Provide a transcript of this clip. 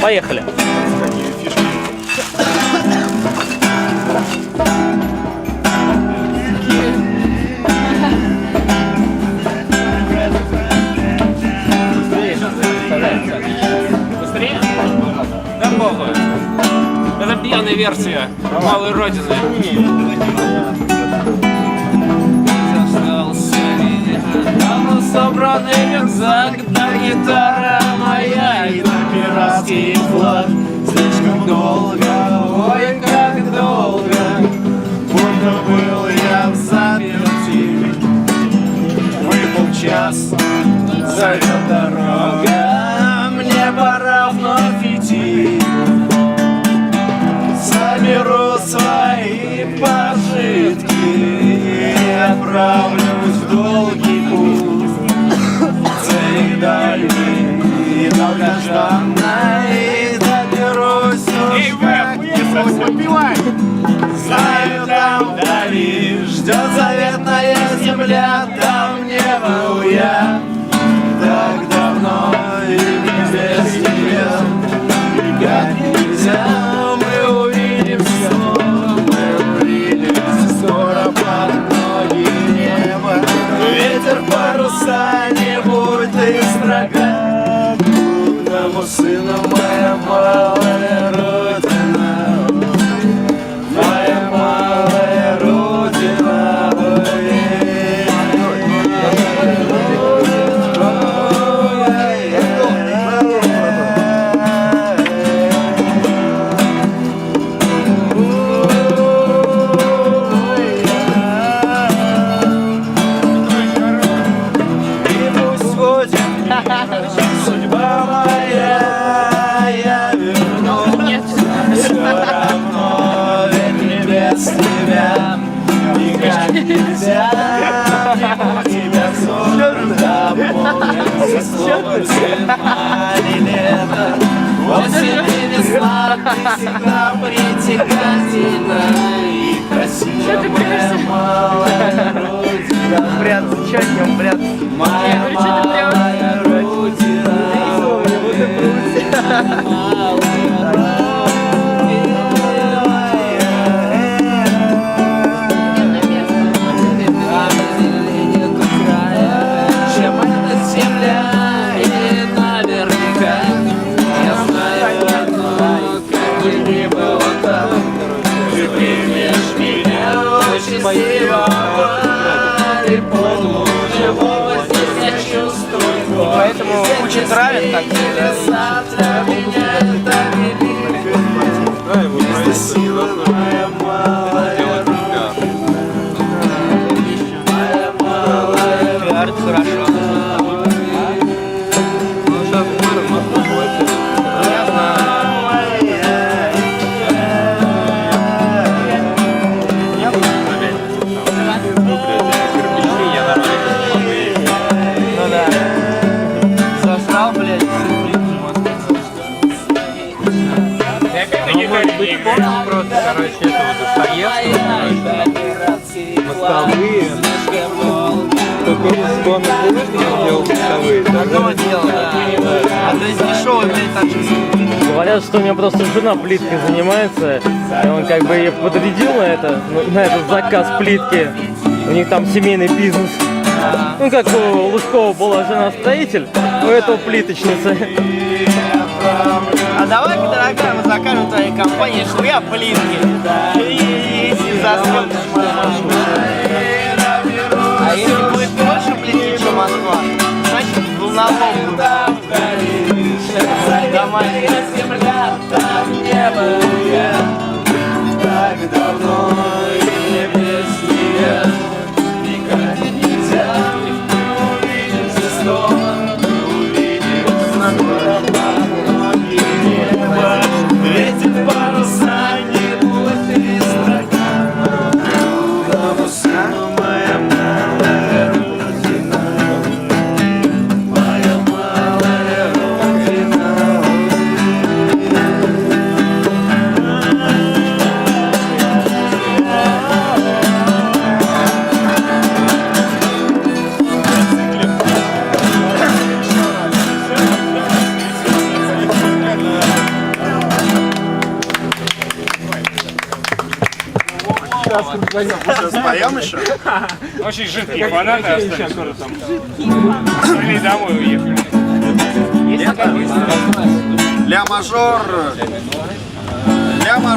Поехали. Это пьяная версия малой родины. Собранный рюкзак, да гитара моя и долго, ой, как долго, будто был я в заперти. Выпал час, зовет дорога, мне пора вновь идти. Соберу свои пожитки и отправлюсь в долгий путь. Цели дальней и долгожданной земля, там был я так давно и без тебя. Как нельзя, мы увидимся снова, мы увидимся скоро под неба. Ветер паруса, не будь ты строга, Кудому сына моя малая. Тебя сон дополнился словом зима и лето. Осень и весна, ты всегда притягательна и красивая малая родина. Прятаться, что от него прятаться? Моя малая родина. Чем очень сильно И полуживого здесь я чувствую Поэтому очень травят так. Завтра меня так не Сила моя малая Моя малая Пиарит хорошо. Помнишь просто, короче, этого Достоевского, мостовые, только булочник делал мостовые. Одно дело, да. А то есть дешевый, блядь, так же Говорят, что у меня просто жена плиткой занимается, и он как бы ее подрядил на это, ну, на этот заказ плитки. У них там семейный бизнес. Ну, как у Лужкова была жена-строитель, у этого плиточница. А давай-ка, дорогая, мы закажем твоей компании хуя плитки. И, и засрем А если будет больше плитки, чем Москва, значит, волновом Домашний. Сейчас споем еще? Очень жидкие фанаты остались. Или домой уехали. Ля мажор. Ля мажор.